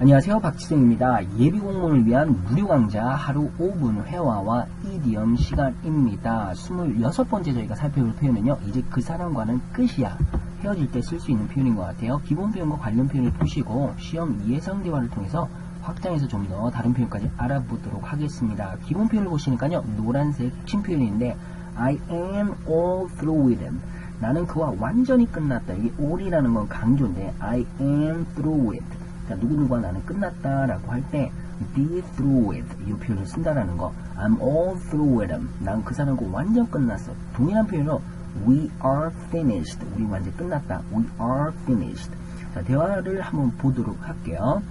안녕하세요 박지성입니다. 예비 공무원을 위한 무료 강좌 하루 5분 회화와 이디엄 시간입니다. 26번째 저희가 살펴볼 표현은요. 이제 그 사람과는 끝이야. 헤어질 때 쓸 수 있는 표현인 것 같아요. 기본 표현과 관련 표현을 푸시고 시험 예상 대화를 통해서 확장해서 좀 더 다른 표현까지 알아보도록 하겠습니다. 기본 표현을 보시니까요. 노란색 친 표현인데 I am all through with him. 나는 그와 완전히 끝났다. 이게 all이라는 건 강조인데 I am through with. 자, 누구누구와 나는 끝났다라고 할 때 be through with 이 표현을 쓴다라는 거. I'm all through with him. 난 그 사람과 완전 끝났어. 동일한 표현으로 we are finished. 우리 완전 끝났다. we are finished. 자, 대화를 한번 보도록 할게요.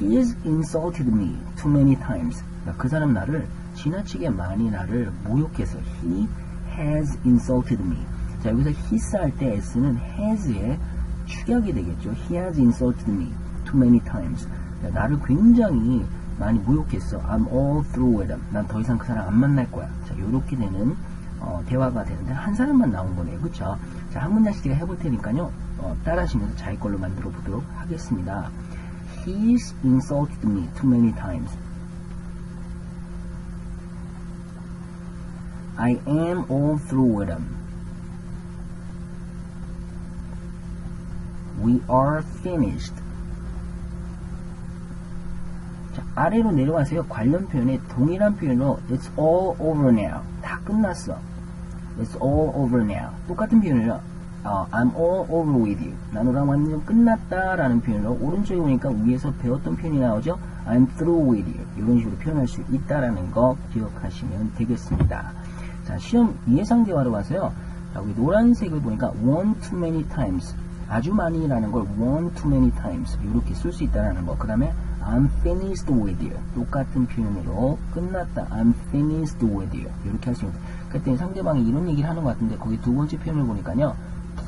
He has insulted me too many times. 자, 그 사람 나를 지나치게 많이 나를 모욕해서 he has insulted me. 자, 여기서 his 할때 s는 has의 축약이 되겠죠. He has insulted me too many times. 자, 나를 굉장히 많이 모욕했어. I'm all through with him. 난 더 이상 그 사람 안 만날 거야. 자, 요렇게 되는 어, 대화가 되는데 한 사람만 나온 거네요. 그쵸? 자, 한 문장씩 제가 해볼 테니까요. 어, 따라하시면서 자기 걸로 만들어 보도록 하겠습니다. He's insulted me too many times. I am all through with him. We are finished. 자, 아래로 내려가세요. 관련 표현에 동일한 표현으로 It's all over now. 다 끝났어. It's all over now. 똑같은 표현으로 어, I'm all over with you. 나노랑 완전 끝났다 라는 표현으로 오른쪽에 보니까 위에서 배웠던 표현이 나오죠. I'm through with you. 이런 식으로 표현할 수 있다라는 거 기억하시면 되겠습니다. 자, 시험 예상 대화로 와서요. 자, 여기 노란색을 보니까 one too many times. 아주 많이라는 걸 one too many times. 이렇게 쓸 수 있다라는 거. 그 다음에 I'm finished with you. 똑같은 표현으로 끝났다. I'm finished with you. 이렇게 할 수 있는. 그때 상대방이 이런 얘기를 하는 것 같은데 거기 두 번째 표현을 보니까요.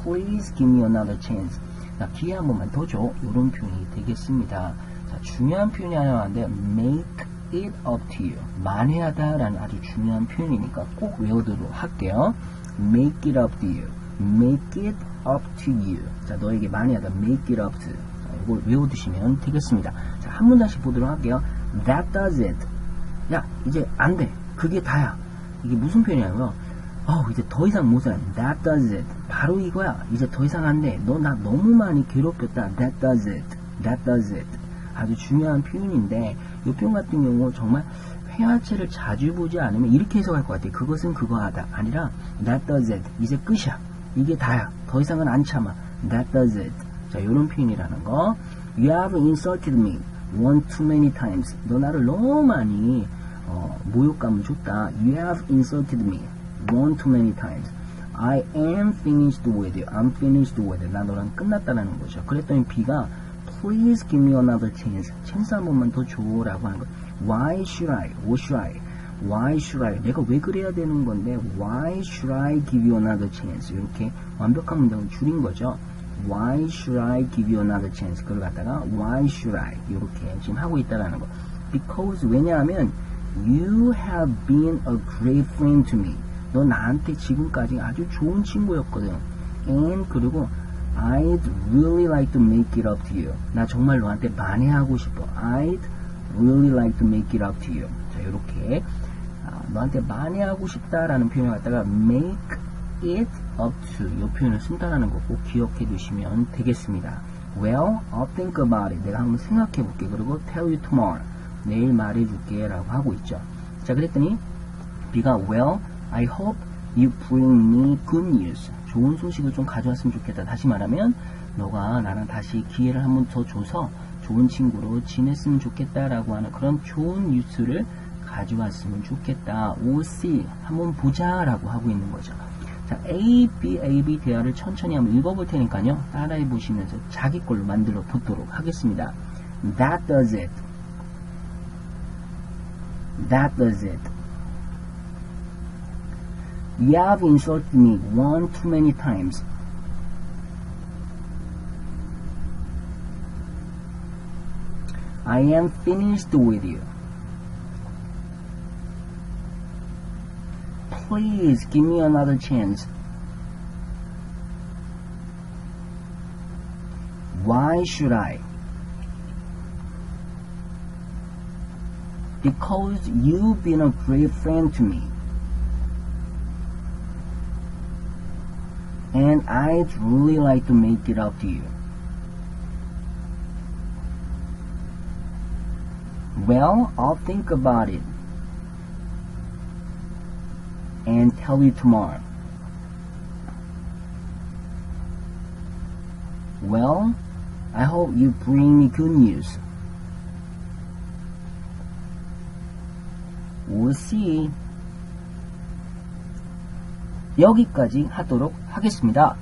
Please give me another chance. 자, 기회 한 번만 더 줘. 이런 표현이 되겠습니다. 자, 중요한 표현이 하나 나왔는데 make it up to you. 만회하다라는 아주 중요한 표현이니까 꼭 외워두도록 할게요. make it up to you. make it up to you. 자, 너에게 만회하다. make it up to. 자, 이걸 외워두시면 되겠습니다. 자, 한 문장씩 보도록 할게요. That does it. 야, 이제 안 돼. 그게 다야. 이게 무슨 표현이냐면, 어, 이제 더 이상 못 살아. That does it. 바로 이거야. 이제 더 이상 안 돼. 너 나 너무 많이 괴롭혔다. That does it. That does it. 아주 중요한 표현인데, 이 표현 같은 경우 정말 회화체를 자주 보지 않으면 이렇게 해석할 것 같아요. 그것은 그거 하다. 아니라, That does it. 이제 끝이야. 이게 다야. 더 이상은 안 참아. That does it. 자, 이런 표현이라는 거. You have insulted me one too many times. 너 나를 너무 많이 어, 모욕감을 줬다. You have insulted me one too many times. I am finished with you. I'm finished with you. 나 너랑 끝났다라는 거죠. 그랬더니 B가 Please give me another chance. 찬스 한 번만 더 줘라고 하는 거. Why should I? What should I? Why should I? 내가 왜 그래야 되는 건데 Why should I give you another chance? 이렇게 완벽한 문장을 줄인 거죠. Why should I give you another chance? 그걸 갖다가 Why should I? 이렇게 지금 하고 있다라는 거. Because 왜냐하면 You have been a great friend to me. 너 나한테 지금까지 아주 좋은 친구였거든. And 그리고 I'd really like to make it up to you. 나 정말 너한테 만회하고 싶어. I'd really like to make it up to you. 자, 이렇게 아, 너한테 만회하고 싶다라는 표현을 갖다가 make it up to 이 표현을 쓴다라는 거 꼭 기억해 두시면 되겠습니다. Well, I'll think about it. 내가 한번 생각해 볼게. 그리고 tell you tomorrow. 내일 말해 줄게 라고 하고 있죠. 자, 그랬더니 B가 Well, I hope you bring me good news. 좋은 소식을 좀 가져왔으면 좋겠다. 다시 말하면 너가 나랑 다시 기회를 한번 더 줘서 좋은 친구로 지냈으면 좋겠다라고 하는 그런 좋은 뉴스를 가져왔으면 좋겠다. OC 한번 보자라고 하고 있는 거죠. 자, A, B, A, B 대화를 천천히 한번 읽어볼 테니까요. 따라해 보시면서 자기 걸로 만들어 보도록 하겠습니다. That does it. That does it. You have insulted me one too many times. I am finished with you. Please give me another chance. Why should I? because you've been a great friend to me. And I'd really like to make it up to you. Well, I'll think about it and tell you tomorrow. Well, I hope you bring me good news. We'll see. 여기까지 하도록 하겠습니다.